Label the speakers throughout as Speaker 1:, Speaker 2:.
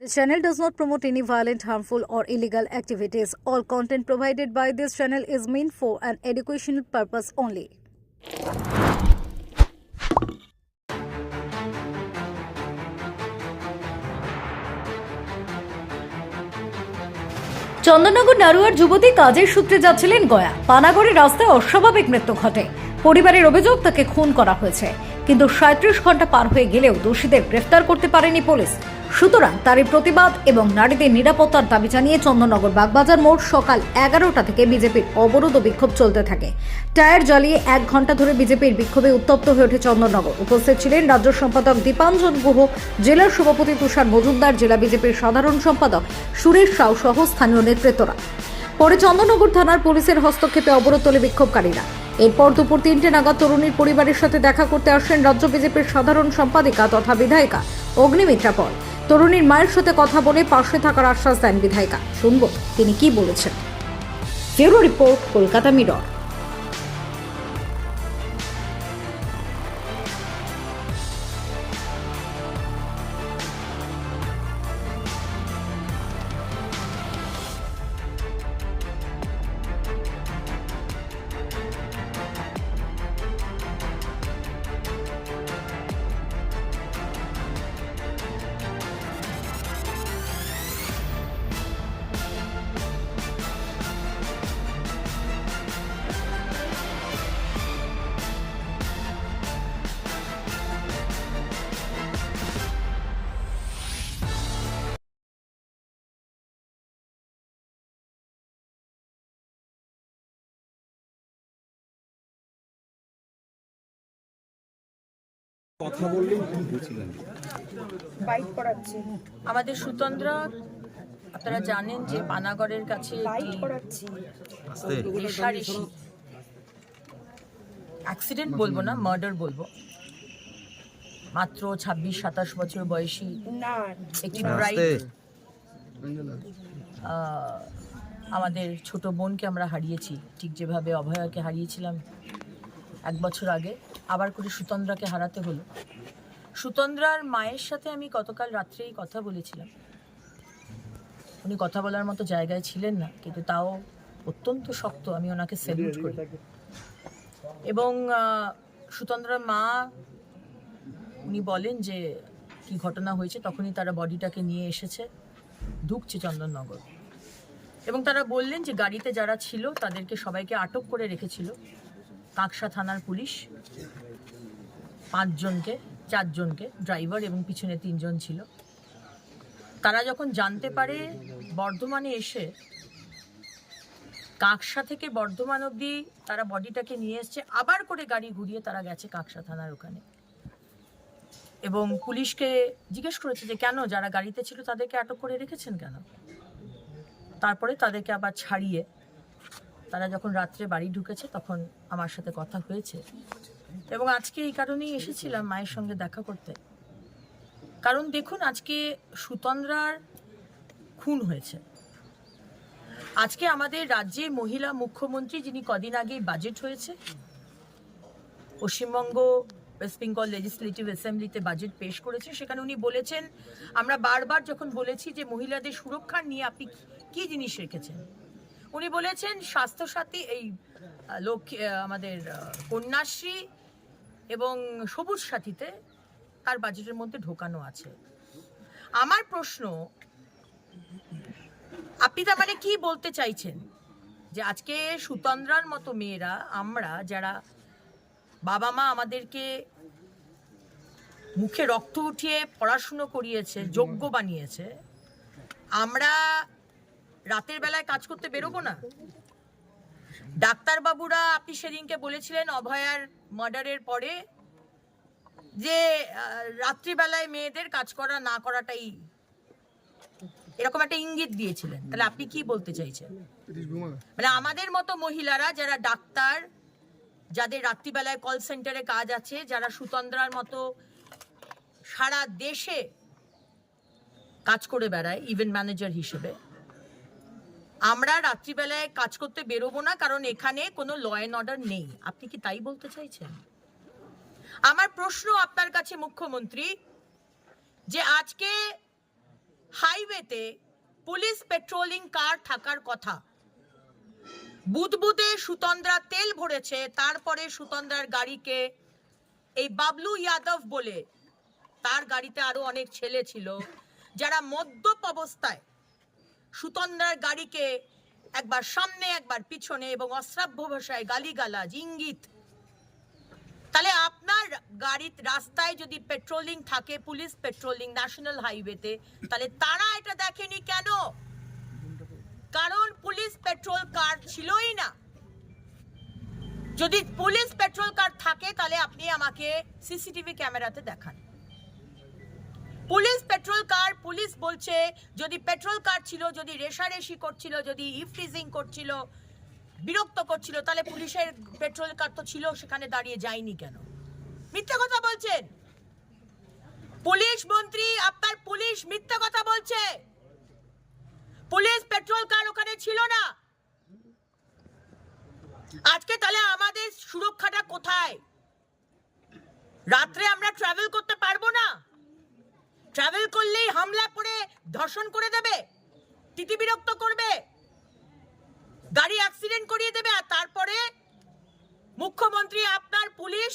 Speaker 1: The channel does not promote any violent, harmful, or illegal activities. All content provided by this channel is meant for an educational purpose only. Chandannagar নারুয়ার যুবতী কাজের সূত্রে যাচ্ছিলেন গয়া পানাগড়ের রাস্তায় অস্বাভাবিক মৃত্যু ঘটে পরিবারের অভিযোগ তাকে খুন করা হয়েছে কিন্তু সাঁত্রিশ ঘণ্টা পার হয়ে গেলেও দোষীদের গ্রেফতার করতে পারেনি পুলিশ সুতরাং তারই প্রতিবাদ এবং নারীদের নিরাপত্তার দাবি জানিয়ে চন্দননগর বাগবাজার মোড় সকাল এগারোটা থেকে বিজেপির অবরোধ ও বিক্ষোভ চলতে থাকে। টায়ার জ্বালিয়ে এক ঘণ্টা ধরে বিজেপির বিক্ষোভে উত্তপ্ত হয়ে ওঠে চন্দননগর। উপস্থিত ছিলেন রাজ্য সম্পাদক দীপাঞ্জন গুহ জেলার সভাপতি তুষার মজুমদার, জেলা বিজেপির সাধারণ সম্পাদক সুরেশ সাউ সহ স্থানীয় নেতৃত্বরা। পরে চন্দননগর থানার পুলিশের হস্তক্ষেপে অবরোধ তোলে বিক্ষোভকারীরা। এরপর দুপুর তিনটে নাগাদ তরুণীর পরিবারের সাথে দেখা করতে আসেন রাজ্য বিজেপির সাধারণ সম্পাদিকা তথা বিধায়িকা অগ্নিমিত্রা পল। তরুণীর মায়ের সাথে কথা বলে পাশে থাকার আশ্বাস দেন বিধায়িকা। শুনব তিনি কি বলেছেন। Bureau report, Kolkata mirror.
Speaker 2: কথা বললেন কি বলছিলেন
Speaker 3: বাইক করাচ্ছে।
Speaker 4: আমাদের সুতন্দ্রা আপনারা জানেন যে পানাগড়ের কাছে
Speaker 3: বাইক করাচ্ছি।
Speaker 4: অ্যাক্সিডেন্ট বলব না মার্ডার বলব। মাত্র ছাব্বিশ সাতাশ বছর বয়সী একটি ব্রাইট আমাদের ছোট বোনকে আমরা হারিয়েছি। ঠিক যেভাবে অভয়াকে হারিয়েছিলাম এক বছর আগে, আবার করে সুতন্দ্রাকে হারাতে হলো। সুতন্দ্রার মায়ের সাথে আমি গতকাল রাত্রেই কথা বলেছিলাম। উনি কথা বলার মতো জায়গায় ছিলেন না, কিন্তু তাও অত্যন্ত শক্ত আমি ওনাকে স্যালুট করি। এবং সুতন্দ্রার মা, উনি বলেন যে, কি ঘটনা হয়েছে, তখনই তারা বডিটাকে নিয়ে এসেছে ঢুকছে চন্দননগর। এবং তারা বললেন যে, গাড়িতে যারা ছিল, তাদেরকে সবাইকে আটক করে রেখেছিল। কাকসা থানার পুলিশ। পাঁচজনকে, চারজনকে, ড্রাইভার এবং পিছনে তিনজন ছিল। তারা যখন জানতে পারে বর্ধমানে এসে, কাকসা থেকে বর্ধমান অবধি তারা বডিটাকে নিয়ে এসছে, আবার করে গাড়ি ঘুরিয়ে তারা গেছে কাকসা থানার ওখানে। এবং পুলিশকে জিজ্ঞেস করেছে যে, কেন? যারা গাড়িতে ছিল তাদেরকে আটক করে রেখেছেন কেন? তারপরে তাদেরকে আবার ছাড়িয়ে তারা যখন রাত্রে বাড়ি ঢুকেছে তখন আমার সাথে কথা হয়েছে। এবং আজকে এই কারণেই এসেছিলাম মায়ের সঙ্গে দেখা করতে। কারণ দেখুন, আজকে সুতন্দ্রার খুন হয়েছে। আজকে আমাদের রাজ্যে মহিলা মুখ্যমন্ত্রী যিনি কদিন আগে বাজেট হয়েছে, পশ্চিমবঙ্গ ওয়েস্ট বেঙ্গল লেজিসলেটিভ অ্যাসেম্বলিতে বাজেট পেশ করেছে, সেখানে উনি বলেছেন, আমরা বারবার যখন বলেছি যে মহিলাদের সুরক্ষা নিয়ে আপনি কি জিনিস রেখেছেন? উনি বলেছেন স্বাস্থ্যসাথী এই লক্ষ্মী আমাদের কন্যাশ্রী এবং সবুজ সাথীতে তার বাজেটের মধ্যে ঢোকানো আছে। আমার প্রশ্ন, আপনি তার মানে কি বলতে চাইছেন? যে আজকে সুতন্দ্রার মতো মেয়েরা, আমরা যারা বাবা মা আমাদেরকে মুখে রক্ত উঠিয়ে পড়াশুনো করিয়েছে যোগ্য বানিয়েছে, আমরা রাতের বেলায় কাজ করতে বেরোবো না? ডাক্তারবাবুরা আপনি সেদিনকে বলেছিলেন অভয়ার মার্ডারের পরে যে রাত্রিবেলায় মেয়েদের কাজ করা না করাটাই এরকম একটা ইঙ্গিত দিয়েছিলেন। তাহলে আপনি কি বলতে চাইছেন? মানে আমাদের মতো মহিলারা যারা ডাক্তার যাদের রাত্রিবেলায় কল সেন্টারে কাজ আছে যারা সুতন্দ্রার মতো সারা দেশে কাজ করে বেড়ায় ইভেন্ট ম্যানেজার হিসেবে আমরা রাত্রিবেলায় কাজ করতে বেরোবো না, কারণ এখানে কোনো ল অ্যান্ড অর্ডার নেই। আপনি কি তাই বলতে চাইছেন? আমার প্রশ্ন আপনার কাছে, মুখ্যমন্ত্রী, যে আজকে হাইওয়েতে পুলিশ পেট্রোলিং কার থাকার কথা, বুদবুদে সুতন্দ্রা তেল ভরেছে, তারপরে সুতন্দ্রার গাড়িকে এই বাবলু ইয়াদব বলে, তার গাড়িতে আরও অনেক ছেলে ছিল, যারা মদ্যপ অবস্থায় সুতন্দ্রার গাড়িকে একবার সামনে, একবার পিছনে এবং অশ্রাব্য ভাষায় গালিগালাজ, ইঙ্গিত। তাহলে আপনার গাড়ির রাস্তায় যদি পেট্রোলিং থাকে পুলিশ পেট্রোলিং ন্যাশনাল হাইওয়েতে তাহলে তারা এটা দেখেনি কেন? কারণ পুলিশ পেট্রোল কার ছিলই না। যদি পুলিশ পেট্রোল কার থাকে, তাহলে আপনি আমাকে সিসিটিভি ক্যামেরাতে দেখান। পুলিশ পেট্রোল কার, পুলিশ বলছে, যদি পেট্রোল কার ছিল, যদি রেশারেশি করছিল, যদি ইফ্রিজিং করছিল, বিরক্ত করছিল, তাহলে পুলিশের পেট্রোল কার তো ছিল, সেখানে দাঁড়িয়ে যায়নি কেন? মিথ্যা কথা বলছেন? পুলিশ মন্ত্রী, আপনার পুলিশ মিথ্যা কথা বলছে। পুলিশ পেট্রোল কার ওখানে ছিল না। আজকে তাহলে আমাদের সুরক্ষাটা কোথায়? রাত্রে আমরা ট্রাভেল করতে পারব না? ট্রাভেল করলেই হামলা করে ধর্ষণ করে দেবে, তিতি বিরক্ত করবে, গাড়ি অ্যাক্সিডেন্ট করিয়ে দেবে আর তারপরে মুখ্যমন্ত্রী, আপনার পুলিশ,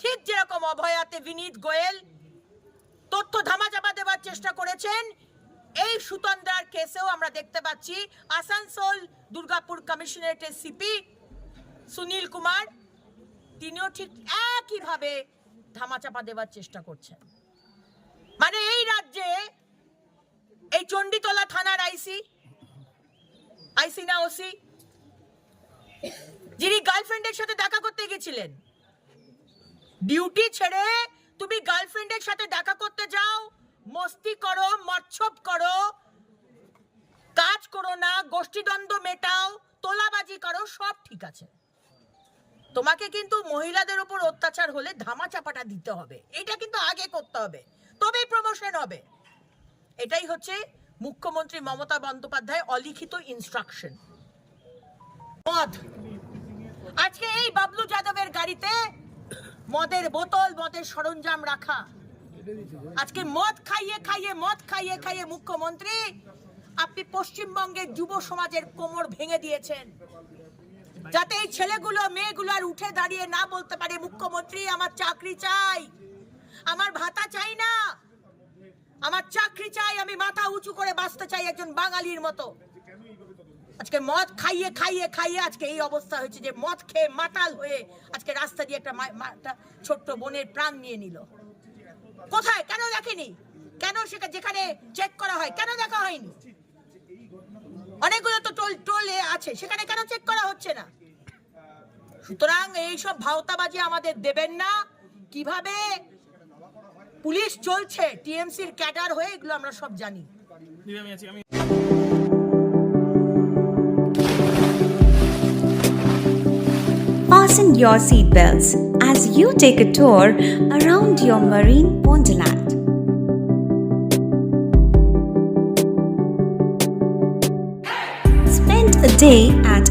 Speaker 4: ঠিক যেরকম অভয়াতে বিনীত গোয়েল তথ্য ধামাচাপা দেওয়ার চেষ্টা করেছেন। এই সুতন্দ্রার কেসেও আমরা দেখতে পাচ্ছি আসানসোল দুর্গাপুর কমিশনারেটের সিপি সুনীল কুমার, তিনিও ঠিক একইভাবে ধামাচাপা দেওয়ার চেষ্টা করছেন। মানে এই রাজ্যে এই চণ্ডীতলা থানার আইসি আইসি না ওসি, যিনি গার্লফ্রেন্ডের সাথে দেখা করতে গেছিলেন। ডিউটি ছেড়ে তুমি গার্লফ্রেন্ডের সাথে দেখা করতে যাও, মস্তি করো মচ্ছব করো, কাজ করো না, গোষ্ঠীদ্বন্দ্ব মেটাও, তোলাবাজি করো, সব ঠিক আছে। তোমাকে কিন্তু মহিলাদের উপর অত্যাচার হলে ধামা চাপাটা দিতে হবে। এটা কিন্তু আগে করতে হবে। তবেই প্রমোশন হবে। এটাই হচ্ছে মুখ্যমন্ত্রী মমতা বন্দ্যোপাধ্যায় অলিখিত ইনস্ট্রাকশন আজকে এই বাবলু যাদবের গাড়িতে মদের বোতল, মদের সরঞ্জাম রাখা। আজকে মদ খাইয়ে খাইয়ে, মদ খাইয়ে খাইয়ে মুখ্যমন্ত্রী আপনি পশ্চিমবঙ্গের যুব সমাজের কোমর ভেঙে দিয়েছেন। যাতে এই ছেলেগুলো, মেয়েগুলো আর উঠে দাঁড়িয়ে না বলতে পারে, মুখ্যমন্ত্রী, আমার চাকরি চাই। আমার ভাতা চাই না। আমার চাকরি চাই, আমি মাথা উঁচু করে বাঁচতে চাই একজন বাঙালির মতো। আজকে মদ খাইয়ে খাইয়ে খাইয়ে আজকে এই অবস্থা হয়েছে যে মদ খেয়ে মাতাল হয়ে আজকে রাস্তা দিয়ে একটা ছোট্ট বোনের প্রাণ নিয়ে নিল। কোথায়? কেন দেখেনি? কেন সেটা যেখানে চেক করা হয়? কেন দেখা হয়নি? অনেকগুলো তো টোল, টোলে আছে, সেখানে কেন চেক করা হচ্ছে না? সুতরাং এইসব ভাওতাবাজি আমাদের দেবেন না। কীভাবে পুলিশ চলছে টিএমসির ক্যাডার হয়ে এগুলো আমরা সব জানি
Speaker 5: Fasten your seatbelts as you take a tour around your marine wonderland. Spend a day at